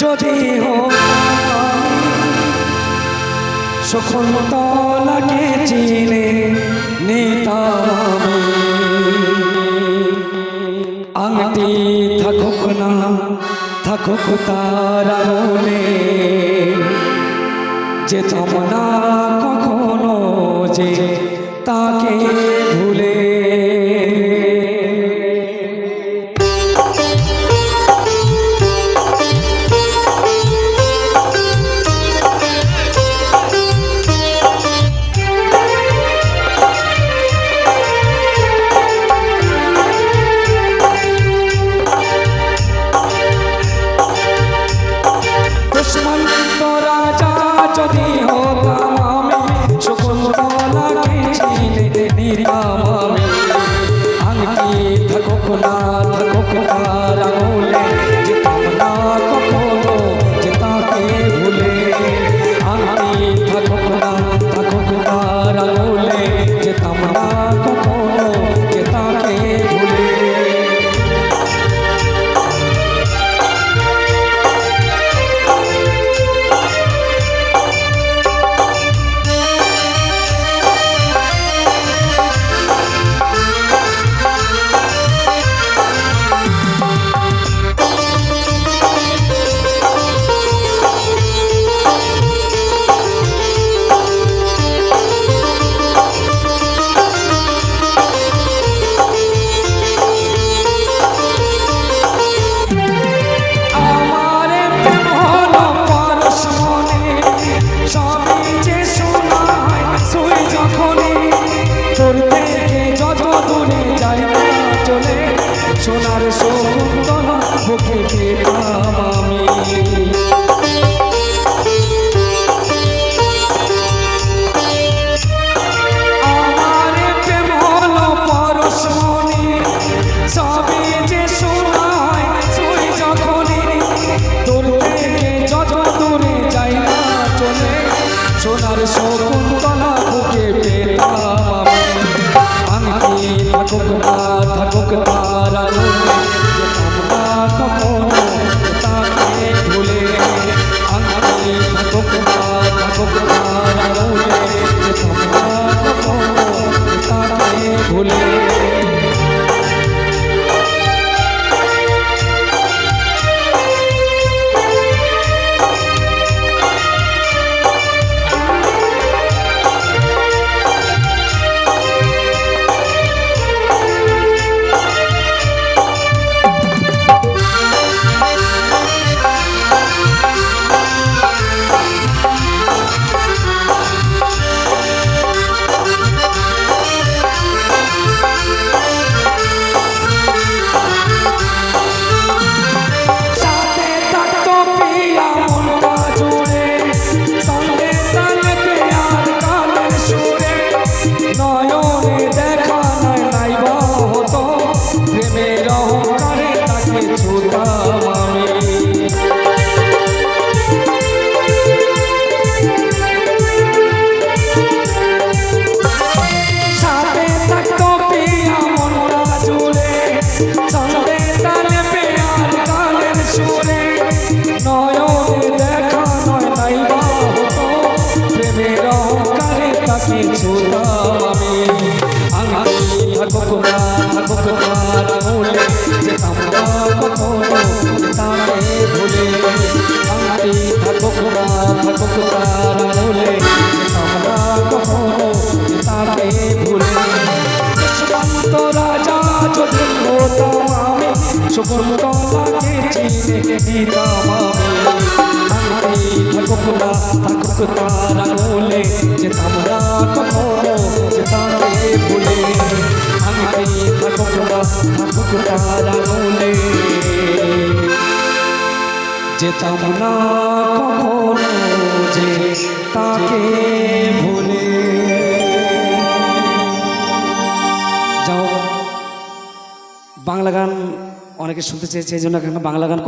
যদি সখন তলাকে চিনে, নিতাম আংটি থাকুক না, থাকুক তার মনে যেতাম না কখনো যে তাকে ভুলে দুশ্মন্ত রাজা যদি হতাম আমি শকুন্তলাকে চিনে নিতাম আমি আংটি থাকুক না থাকুক তার সোনার শকুন্তল বুকে পেতাম আমি। না সোনার শকুন্তলা বুকে পেতাম আমি। থাকুক না থাকুক তার ছুতাম আমি আমি থাকুক না থাকুক তার মূলে যেতাম না কখনো তাকে ভুলে আমি থাকুক না থাকুক তার মূলে যেতাম না কখনো তাকে ভুলে দুষ্মন্ত রাজা যদি হতাম আমি শকুন্তলাকে চিনে নিতাম আমি আমি থাকুক না থাকুক তার যেতাম কখনো যে তাকে ভুলে আমি থাকুক না থাকুক যেতাম না কখনো যে তাকে ভুলে যাও, বাংলা গান অনেকে শুনতে চেয়েছে, এই জন্য বাংলা গান